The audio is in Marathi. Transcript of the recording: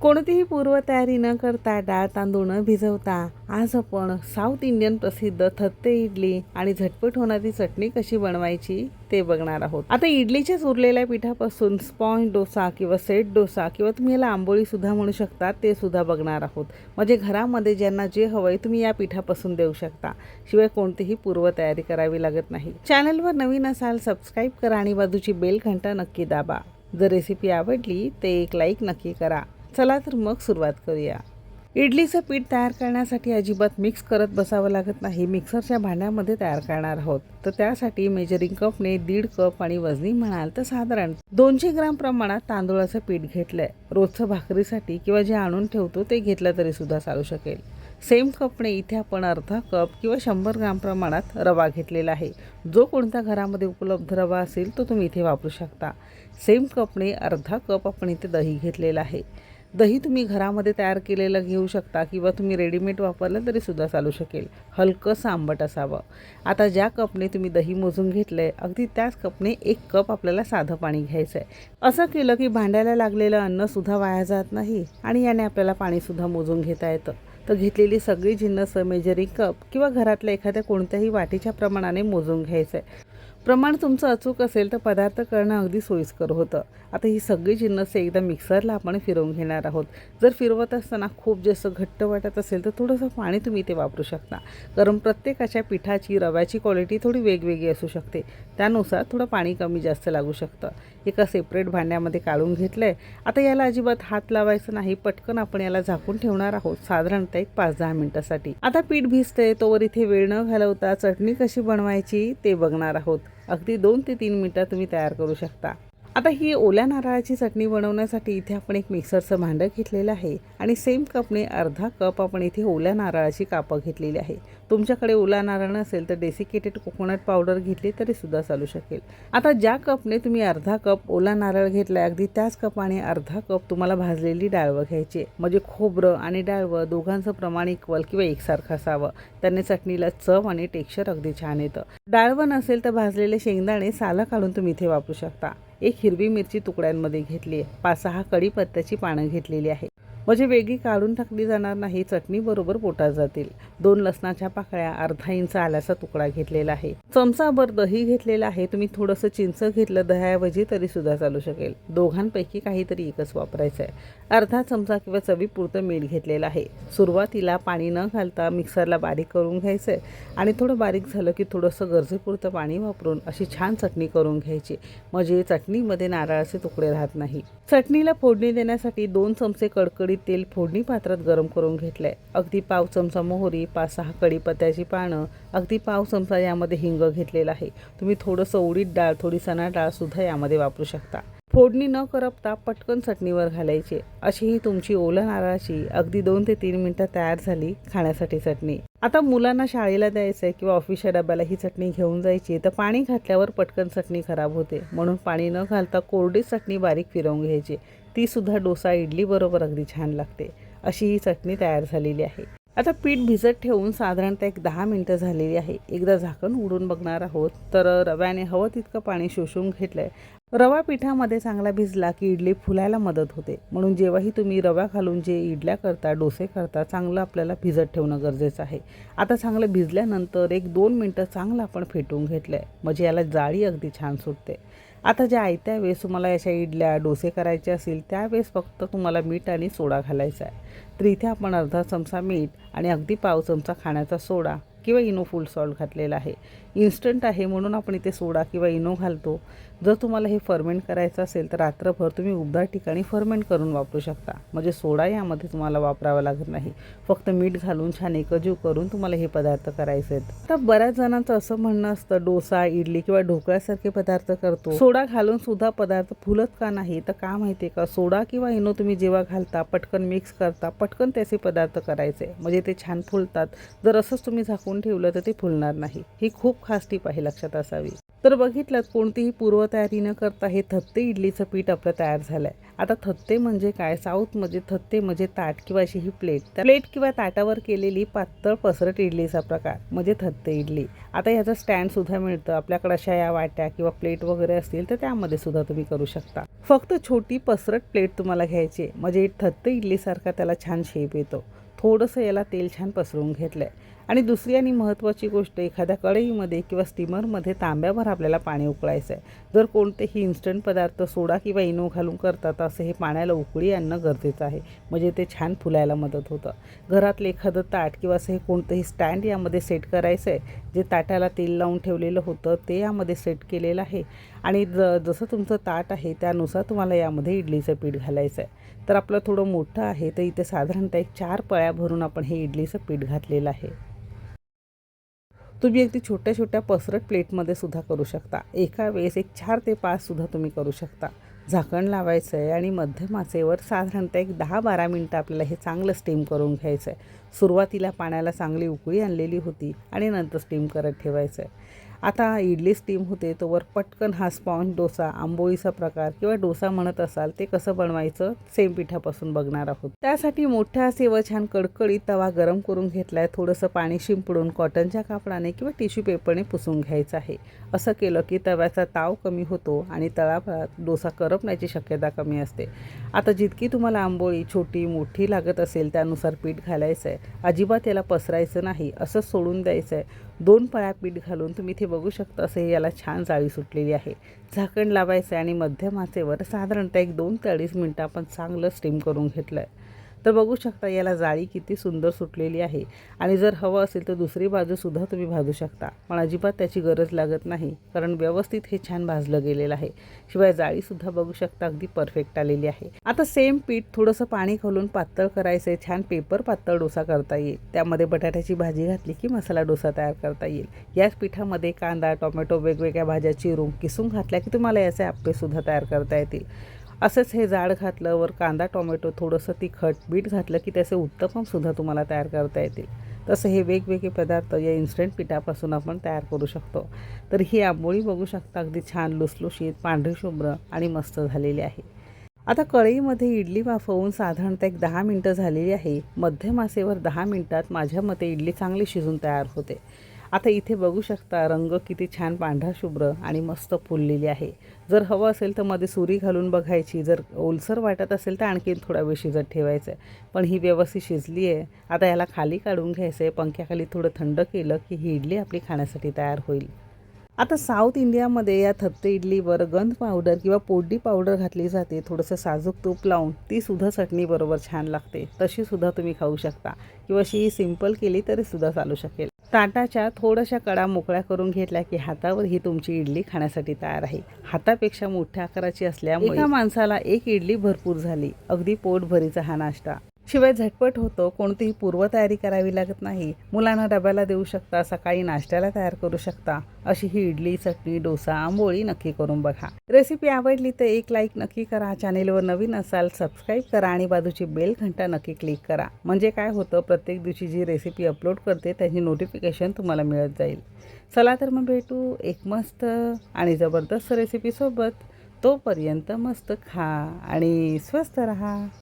कोणतीही पूर्वतयारी न करता डाळ तांदूळ न भिजवता आज आपण साऊथ इंडियन प्रसिद्ध थत्ते इडली आणि झटपट होणारी चटणी कशी बनवायची ते बघणार आहोत. आता इडलीच्याच उरलेल्या पिठापासून स्पॉन्ज डोसा किंवा सेट डोसा किंवा तुम्ही याला आंबोळी सुद्धा म्हणू शकता ते सुद्धा बघणार आहोत. म्हणजे घरामध्ये ज्यांना जे हवंय तुम्ही या पिठापासून देऊ शकता. शिवाय कोणतीही पूर्वतयारी करावी लागत नाही. चॅनलवर नवीन असाल सबस्क्राईब करा आणि बाजूची बेल घंटा नक्की दाबा. जर रेसिपी आवडली ते एक लाईक नक्की करा. चला तर मग सुरुवात करूया. इडलीचं पीठ तयार करण्यासाठी अजिबात मिक्स करत बसावं लागत नाही. मिक्सरच्या भांड्यामध्ये तयार करणार आहोत. तर त्यासाठी मेजरिंग कपने दीड कप आणि वजनी म्हणाल तर साधारण दोनशे ग्राम प्रमाणात तांदूळाचं पीठ घेतलंय. रोजचं भाकरीसाठी किंवा जे आणून ठेवतो ते घेतलं तरी सुद्धा चालू शकेल. सेम कपने इथे आपण अर्धा कप किंवा शंभर ग्राम प्रमाणात रवा घेतलेला आहे. जो कोणत्या घरामध्ये उपलब्ध रवा असेल तो तुम्ही इथे वापरू शकता. सेम कपने अर्धा कप आपण इथे दही घेतलेला आहे. दही तुम्ही घरामध्ये तयार केलेलं घेऊ शकता किंवा तुम्ही रेडीमेड वापरलं तरी सुद्धा चालू शकेल. हलकंसं आंबट असावं. आता ज्या कपने तुम्ही दही मोजून घेतलं आहे अगदी त्याच कपने एक कप आपल्याला साधं पाणी घ्यायचं आहे असं केलं की भांड्याला लागलेलं अन्नसुद्धा वाया जात नाही आणि याने आपल्याला पाणीसुद्धा मोजून घेता येतं. तर घेतलेली सगळी जिन्नस मेजरिंग कप किंवा घरातल्या एखाद्या कोणत्याही वाटीच्या प्रमाणाने मोजून घ्यायचं आहे प्रमाण तुमचं अचूक असेल तर पदार्थ करणं अगदी सोयीस्कर होतं. आता ही सगळी जिन्नस एकदा मिक्सरला आपण फिरवून घेणार आहोत. जर फिरवत असताना खूप जास्त घट्ट वाटत असेल तर थोडंसं पाणी तुम्ही ते वापरू शकता. कारण प्रत्येकाच्या पिठाची रव्याची क्वालिटी थोडी वेगवेगळी असू शकते. त्यानुसार थोडं पाणी कमी जास्त लागू शकतं. एका सेपरेट भांड्यामध्ये काढून घेतलं आहे आता याला अजिबात हात लावायचं नाही. पटकन आपण याला झाकून ठेवणार आहोत. साधारणतः एक पाच दहा मिनिटासाठी. आता पीठ भिजतंय. तोवर इथे वेळ न घालवता चटणी कशी बनवायची ते बघणार आहोत. अगदी दोन ते तीन मिनटात तुम्ही तयार करू शकता. आता ही ओल्या नारळाची चटणी बनवण्यासाठी इथे आपण एक मिक्सरचं भांडं घेतलेलं आहे आणि सेम कपने अर्धा कप आपण इथे ओल्या नारळाची कापं घेतलेली आहे. तुमच्याकडे ओला नारळ नसेल तर डेसिकेटेड कोकोनट पावडर घेतली तरी सुद्धा चालू शकेल. आता ज्या कपने तुम्ही अर्धा कप ओला नारळ घेतला अगदी त्याच कपाने अर्धा कप तुम्हाला भाजलेली डाळवं घ्यायची. म्हणजे खोबरं आणि डाळवं दोघांचं प्रमाण इक्वल किंवा एकसारखं असावं. त्याने चटणीला चव आणि टेक्स्चर अगदी छान येतं. डाळवं नसेल तर भाजलेले शेंगदाणे सालं काढून तुम्ही इथे वापरू शकता. एक हिरवी मिरची तुकड्यांमध्ये घेतली आहे. पाच सहा कढीपत्त्याची पानं घेतलेली आहे. म्हणजे वेगळी काढून टाकली जाणार नाही. चटणीबरोबर पोटात जातील. दोन लसणाच्या पाकळ्या अर्धा इंच आल्याचा तुकडा घेतलेला आहे. चमचाभर दही घेतलेला आहे. तुम्ही थोडंसं चिंच घेतलं दह्याऐवजी तरी सुद्धा चालू शकेल. दोघांपैकी काहीतरी एकच वापरायचं आहे अर्धा चमचा किंवा चवीपुरतं मीठ घेतलेलं आहे. सुरुवातीला पाणी न घालता मिक्सरला बारीक करून घ्यायचं आहे आणि थोडं बारीक झालं की थोडंसं गरजेपुरतं पाणी वापरून अशी छान चटणी करून घ्यायची. म्हणजे चटणीमध्ये नारळाचे तुकडे राहत नाही. चटणीला फोडणी देण्यासाठी दोन चमचे कडकडीत तेल फोडणी पात्रात गरम करून घेतलंय. अगदी पाव चमचा मोहरी पाच सहा कढीपत्त्याची पानं अगदी पाव चमचा यामध्ये हिंग घेतलेला आहे. तुम्ही थोडंसं उडीद डाळ थोडी चणा डाळ सुद्धा यामध्ये वापरू शकता. फोडणी न करपता पटकन चटणीवर घालायची. अशी ही तुमची ओला नारळाची अगदी दोन ते तीन मिनटं तयार झाली खाण्यासाठी चटणी. आता मुलांना शाळेला द्यायचं आहे किंवा ऑफिसच्या डब्याला ही चटणी घेऊन जायची तर पाणी घातल्यावर पटकन चटणी खराब होते. म्हणून पाणी न घालता कोरडी चटणी बारीक फिरवून घ्यायची. तीसुद्धा डोसा इडली बरोबर अगदी छान लागते. अशी ही चटणी तयार झालेली आहे. आता पीठ भिजत ठेवून साधारणतः एक दहा मिनटं झालेली आहे. एकदा झाकण उडून बघणार आहोत. तर रव्याने हवं तितकं पाणी शोषून घेतलं आहे रवा पिठामध्ये चांगला भिजला की इडली फुलायला मदत होते. म्हणून जेव्हाही तुम्ही रवा घालून जे इडल्या करता डोसे करता चांगलं आपल्याला भिजत ठेवणं गरजेचं आहे. आता चांगलं भिजल्यानंतर एक दोन मिनटं चांगलं आपण फेटून घेतलं आहे म्हणजे याला जाळी अगदी छान सुटते. आता ज्या आयत्या वेळेस तुम्हाला याच्या इडल्या डोसे करायचे असतील त्यावेळेस फक्त तुम्हाला मीठ आणि सोडा घालायचा आहे. तर इथे आपण अर्धा चमचा मीठ आणि अगदी पाव चमचा खाण्याचा सोडा. किंवा इनो फुल सॉल्ट घातलेला आहे. इन्स्टंट आहे म्हणून आपण इथे सोडा किंवा इनो घालतो. जर तुम्हाला हे फर्मेंट करायचं असेल तर रात्रभर तुम्ही उबदार ठिकाणी फर्मेंट करून वापरू शकता. म्हणजे सोडा यामध्ये तुम्हाला वापरावा लागत नाही. फक्त मीठ घालून छान एकजीव करून तुम्हाला हे पदार्थ करायचे आहेत. तर बऱ्याच जणांचं असं म्हणणं असतं डोसा इडली किंवा ढोकळ्यासारखे पदार्थ करतो. सोडा घालून सुद्धा पदार्थ फुलत का नाही? तर का माहिती आहे का? सोडा किंवा इनो तुम्ही जेव्हा घालता पटकन मिक्स करता पटकन त्याचे पदार्थ करायचे. म्हणजे ते छान फुलतात. जर असंच तुम्ही झाकून ठेवलं तर ते फुलणार नाही. ही खूप खास टीप आहे लक्षात असावी. तर बघितलं कोणतीही पूर्वतयारी न करता हे थत्ते इडलीचं पीठ आपलं तयार झालं आहे आता थत्ते म्हणजे काय? साऊथ म्हणजे थत्ते म्हणजे ताट किंवा अशी ही प्लेट. प्लेट किंवा ताटावर केलेली पातळ पसरट इडलीचा प्रकार म्हणजे थत्ते इडली. आता ह्याचं स्टँड सुद्धा मिळतं. आपल्याकडे अशा या वाट्या किंवा प्लेट वगैरे असतील तर त्यामध्ये सुद्धा तुम्ही करू शकता. फक्त छोटी पसरट प्लेट तुम्हाला घ्यायची म्हणजे थत्त इडलीसारखा त्याला छान शेप येतो. थोडंसं याला तेल छान पसरवून घेतलं आहे आणि दुसरी आणि महत्त्वाची गोष्ट एखाद्या कढईमध्ये किंवा स्टीमरमध्ये तांब्याभर आपल्याला पाणी उकळायचं आहे जर कोणतेही इन्स्टंट पदार्थ सोडा किंवा इनो घालून करतात असं हे पाण्याला उकळी आणणं गरजेचं आहे. म्हणजे ते छान फुलायला मदत होतं. घरातलं एखादं ताट किंवा असं हे कोणतंही स्टँड यामध्ये सेट करायचं आहे जे ताटाला तेल लावून ठेवलेलं होतं ते यामध्ये सेट केलेलं आहे. आणि ज जसं तुमचं ताट आहे त्यानुसार तुम्हाला यामध्ये इडलीचं पीठ घालायचं आहे तर आपलं थोडं मोठं आहे तर इथे साधारणतः एक चार पळ्या भरून आपण हे इडलीचं पीठ घातलेलं आहे. तुम्ही अगदी छोट्या छोट्या पसरट प्लेटमध्ये सुद्धा करू शकता. एका वेळेस एक चार ते पाच सुद्धा तुम्ही करू शकता. झाकण लावायचं आहे आणि मध्यम आचेवर साधारणतः एक दहा बारा मिनटं आपल्याला हे चांगलं स्टीम करून घ्यायचं आहे सुरुवातीला पाण्याला चांगली उकळी आणलेली होती आणि नंतर स्टीम करत ठेवायचं. आहे आता इडली स्टीम होते तोवर पटकन हा स्पॉन्ज डोसा आंबोळीचा प्रकार किंवा डोसा म्हणत असाल ते कसं बनवायचं सेम पिठापासून बघणार आहोत. त्यासाठी मोठ्या असेवर छान कडकडीत तवा गरम करून घेतलाय. थोडंसं पाणी शिंपडून कॉटनच्या कापडाने किंवा टिश्यू पेपरने पुसून घ्यायचं आहे. असं केलं की तव्याचा ताव कमी होतो आणि तळाफळात डोसा करपण्याची शक्यता कमी असते. आता जितकी तुम्हाला आंबोळी छोटी मोठी लागत असेल त्यानुसार पीठ घालायचं आहे अजिबात याला पसरायचं नाही असं सोडून द्यायचं आहे दोन पळ्या पीठ घालून तुम्ही इथे बघू शकता असं हे याला छान जाळी सुटलेली आहे. झाकण लावायचं आहे आणि मध्यम आचेवर साधारणतः एक दोन ते अडीच मिनटं आपण चांगलं स्टीम करून घेतलं आहे तर बघू शकता याला जाळी किती सुंदर सुटलेली आहे. आणि जर हवं असेल तर दुसरी बाजूसुद्धा तुम्ही भाजू शकता. पण अजिबात त्याची गरज लागत नाही कारण व्यवस्थित हे छान भाजलं गेलेलं आहे. शिवाय जाळीसुद्धा बघू शकता अगदी परफेक्ट आलेली आहे. आता सेम पीठ थोडंसं पाणी घालून पातळ करायचं आहे छान पेपर पातळ डोसा करता येईल. त्यामध्ये बटाट्याची भाजी घातली की मसाला डोसा तयार करता येईल. याच पिठामध्ये कांदा टोमॅटो वेगवेगळ्या भाज्या चिरून किसून घातल्या की तुम्हाला याचे आप्पेसुद्धा तयार करता येतील. असंच हे जाड घातलं वर कांदा टोमॅटो थोडंसं तिखट बीट घातलं की त्याचे उत्तपमसुद्धा तुम्हाला तयार करता येतील. तसं हे वेगवेगळे पदार्थ या इन्स्टंट पिठापासून आपण तयार करू शकतो. तर ही आंबोळी बघू शकता अगदी छान लुसलुशीत पांढरी शुभ्र आणि मस्त झालेली आहे. आता कढईमध्ये इडली वाफवून साधारणतः एक दहा मिनटं झालेली आहे. मध्यमासेवर दहा मिनटात माझ्या मते इडली चांगली शिजून तयार होते. आता इथे बघू शकता रंग किती छान पांढरा शुभ्र आणि मस्त फुललेली आहे. जर हवं असेल तर मध्ये सुरी घालून बघायची. जर ओलसर वाटत असेल तर आणखीन थोडा वेळ शिजत ठेवायचं आहे पण ही व्यवस्थित शिजली आहे. आता याला खाली काढून घ्यायचं आहे पंख्याखाली थोडं थंड केलं की ही इडली आपली खाण्यासाठी तयार होईल. आता साऊथ इंडियामध्ये या थत्ते इडलीवर गंध पावडर किंवा पोड्डी पावडर घातली जाते. थोडंसं साजूक तूप लावून ती सुद्धा चटणीबरोबर छान लागते. तशी सुद्धा तुम्ही खाऊ शकता. किंवा अशी सिंपल केली तरी सुद्धा चालू शकेल. ताटाच्या थोड्याशा कडा मोकळ्या करून घेतल्या की हातावर ही तुमची इडली खाण्यासाठी तयार आहे. हातापेक्षा मोठ्या आकाराची असल्यामुळे एका माणसाला एक इडली भरपूर झाली. अगदी पोटभरीचा हा नाश्ता. शिवाय झटपट होतो कोणतीही पूर्वतयारी करावी लागत नाही. मुलांना डब्याला देऊ शकता सकाळी नाश्त्याला तयार करू शकता. अशी ही इडली चटणी डोसा आंबोळी नक्की करून बघा. रेसिपी आवडली तर एक लाईक नक्की करा. चॅनेलवर नवीन असाल सबस्क्राईब करा आणि बाजूची बेल घंटा नक्की क्लिक करा. म्हणजे काय होतं प्रत्येक दिवशी जी रेसिपी अपलोड करते त्याची नोटिफिकेशन तुम्हाला मिळत जाईल. चला तर मग भेटू एक मस्त आणि जबरदस्त रेसिपीसोबत तोपर्यंत मस्त खा आणि स्वस्त रहा.